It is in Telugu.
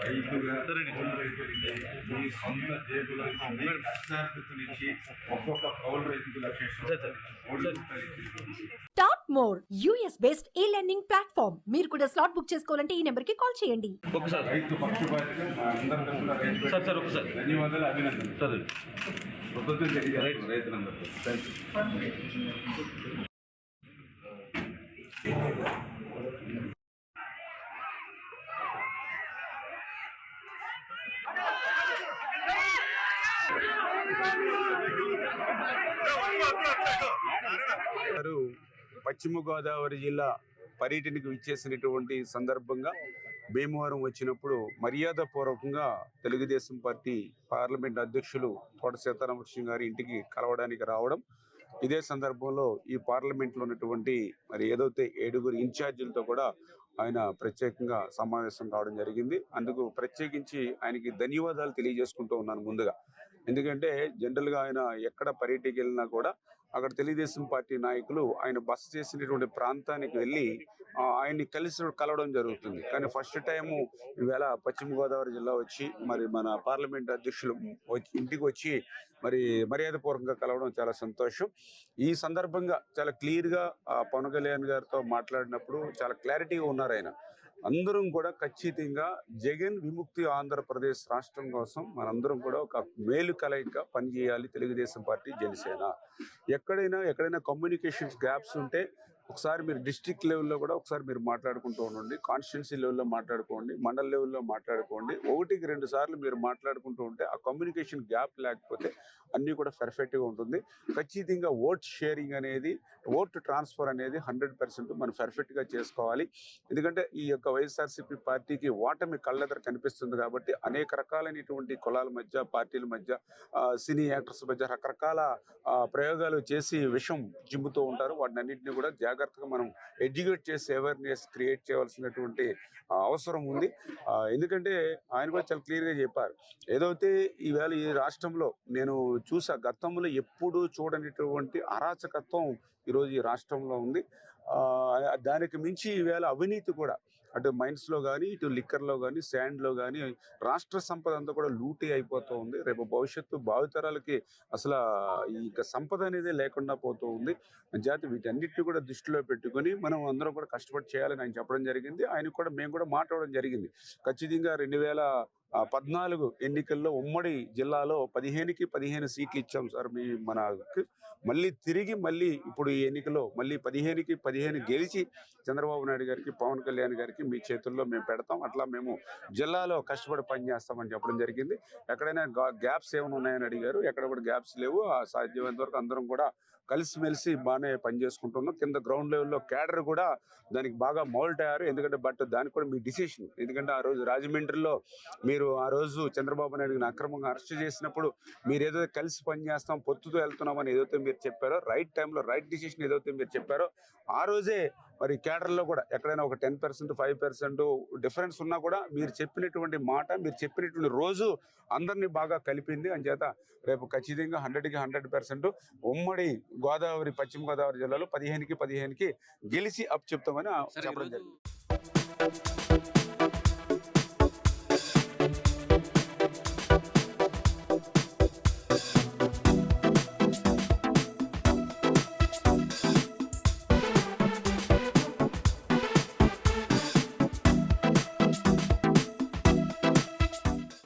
రైతుగా మీ సొంత జేబులకు మీకు కష్టార్జితనిచ్చి ఒక్కొక్క కౌలు రైతుకు lakh more US based e learning platform మీరు కూడా స్లాట్ బుక్ చేసుకోవాలంటే ఈ నెంబర్కి కాల్ చేయండి. గారు పశ్చిమ గోదావరి జిల్లా పర్యటనకు ఇచ్చేసినటువంటి సందర్భంగా భీమవరం వచ్చినప్పుడు మర్యాదపూర్వకంగా తెలుగుదేశం పార్టీ పార్లమెంట్ అధ్యక్షులు తోట సీతారామకృష్ణ గారి ఇంటికి కలవడానికి రావడం. ఇదే సందర్భంలో ఈ పార్లమెంట్లో ఉన్నటువంటి మరి ఏదైతే ఏడుగురు ఇన్ఛార్జీలతో కూడా ఆయన ప్రత్యేకంగా సమావేశం కావడం జరిగింది. అందుకు ప్రత్యేకించి ఆయనకి ధన్యవాదాలు తెలియజేసుకుంటూ ఉన్నాను ముందుగా. ఎందుకంటే జనరల్గా ఆయన ఎక్కడ పర్యటనకి వెళ్ళినా కూడా అక్కడ తెలుగుదేశం పార్టీ నాయకులు ఆయన బస చేసినటువంటి ప్రాంతానికి వెళ్ళి ఆయన్ని కలిసి కలవడం జరుగుతుంది. కానీ ఫస్ట్ టైము ఈవేళ పశ్చిమ గోదావరి జిల్లా వచ్చి మరి మన పార్లమెంట్ అధ్యక్షులు వచ్చి ఇంటికి వచ్చి మరి మర్యాదపూర్వకంగా కలవడం చాలా సంతోషం. ఈ సందర్భంగా చాలా క్లియర్గా పవన్ కళ్యాణ్ గారితో మాట్లాడినప్పుడు చాలా క్లారిటీగా ఉన్నారు ఆయన. అందరం కూడా ఖచ్చితంగా జగన్ విముక్తి ఆంధ్రప్రదేశ్ రాష్ట్రం కోసం మనందరం కూడా ఒక మేలు కలయిక పనిచేయాలి తెలుగుదేశం పార్టీ జనసేన. ఎక్కడైనా ఎక్కడైనా కమ్యూనికేషన్స్ గ్యాప్స్ ఉంటే ఒకసారి మీరు డిస్ట్రిక్ట్ లెవెల్లో కూడా ఒకసారి మీరు మాట్లాడుకుంటూ ఉండండి. కాన్స్టిట్యున్సీ లెవెల్లో మాట్లాడుకోండి. మండల్ లెవెల్లో మాట్లాడుకోండి. ఒకటికి రెండు సార్లు మీరు మాట్లాడుకుంటూ ఉంటే ఆ కమ్యూనికేషన్ గ్యాప్ లేకపోతే అన్నీ కూడా పర్ఫెక్ట్గా ఉంటుంది. ఖచ్చితంగా ఓట్ షేరింగ్ అనేది ఓట్ ట్రాన్స్ఫర్ అనేది హండ్రెడ్ పర్సెంట్ మనం పర్ఫెక్ట్గా చేసుకోవాలి. ఎందుకంటే ఈ యొక్క వైఎస్ఆర్సీపీ పార్టీకి ఓటమి కళ్ళెదర కనిపిస్తుంది కాబట్టి అనేక రకాలైనటువంటి కులాల మధ్య పార్టీల మధ్య సినీ యాక్టర్స్ మధ్య రకరకాల ప్రయోగాలు చేసి విషం జిమ్ముతూ ఉంటారు. వాటిని అన్నింటినీ కూడా జాగ్రత్తగా మనం ఎడ్యుకేట్ చేసి అవేర్నెస్ క్రియేట్ చేయవలసినటువంటి అవసరం ఉంది. ఎందుకంటే ఆయన కూడా చాలా క్లియర్గా చెప్పారు. ఏదైతే ఈవేళ ఈ రాష్ట్రంలో నేను చూసా గతంలో ఎప్పుడూ చూడనిటువంటి అరాచకత్వం ఈరోజు ఈ రాష్ట్రంలో ఉంది. దానికి మించి ఈవేళ అవినీతి కూడా అటు మైన్స్లో కానీ ఇటు లిక్కర్లో కానీ శాండ్లో కానీ రాష్ట్ర సంపద అంతా కూడా లూటీ అయిపోతూ ఉంది. రేపు భవిష్యత్తు భావితరాలకి అసలు ఈ సంపద అనేది లేకుండా పోతూ ఉంది. జాతి వీటన్నిటిని కూడా దృష్టిలో పెట్టుకొని మనం అందరం కూడా కష్టపడి చేయాలని ఆయన చెప్పడం జరిగింది. ఆయన కూడా మేము కూడా మాట్లాడడం జరిగింది. ఖచ్చితంగా రెండు వేల పద్నాలుగు ఎన్నికల్లో ఉమ్మడి జిల్లాలో పదిహేనుకి పదిహేను సీట్లు ఇచ్చాం సార్ మీ మనకు మళ్ళీ తిరిగి మళ్ళీ ఇప్పుడు ఈ ఎన్నికలో మళ్ళీ పదిహేనుకి పదిహేను గెలిచి చంద్రబాబు నాయుడు గారికి పవన్ కళ్యాణ్ గారికి మీ చేతుల్లో మేము పెడతాం. అట్లా మేము జిల్లాలో కష్టపడి పనిచేస్తామని చెప్పడం జరిగింది. ఎక్కడైనా గ్యాప్స్ ఏమైనా ఉన్నాయని అడిగారు. ఎక్కడ కూడా గ్యాప్స్ లేవు. ఆ సాధ్యమైనంత వరకు అందరం కూడా కలిసిమెలిసి బాగానే పనిచేసుకుంటున్నాం. కింద గ్రౌండ్ లెవెల్లో క్యాడర్ కూడా దానికి బాగా మౌల్ట్ అయ్యారు ఎందుకంటే బట్ దానికి కూడా మీ డిసిషన్ ఎందుకంటే ఆ రోజు రాజమండ్రిలో మీరు ఆ రోజు చంద్రబాబు నాయుడుని అక్రమంగా అరెస్ట్ చేసినప్పుడు మీరు ఏదైతే కలిసి పనిచేస్తాం పొత్తుతో వెళ్తున్నామని ఏదైతే మీరు చెప్పారో రైట్ టైంలో రైట్ డిసిషన్ ఏదైతే మీరు చెప్పారో ఆ రోజే మరి క్యాడర్లో కూడా ఎక్కడైనా ఒక ten percent five percent difference ఉన్నా కూడా మీరు చెప్పినటువంటి మాట మీరు చెప్పినటువంటి రోజు అందరినీ బాగా కలిపింది. అని చేత రేపు ఖచ్చితంగా హండ్రెడ్కి హండ్రెడ్ పర్సెంట్ ఉమ్మడి గోదావరి పశ్చిమ గోదావరి జిల్లాలో పదిహేనుకి పదిహేనుకి గెలిచి అప్ చెప్తామని చెప్పడం జరిగింది.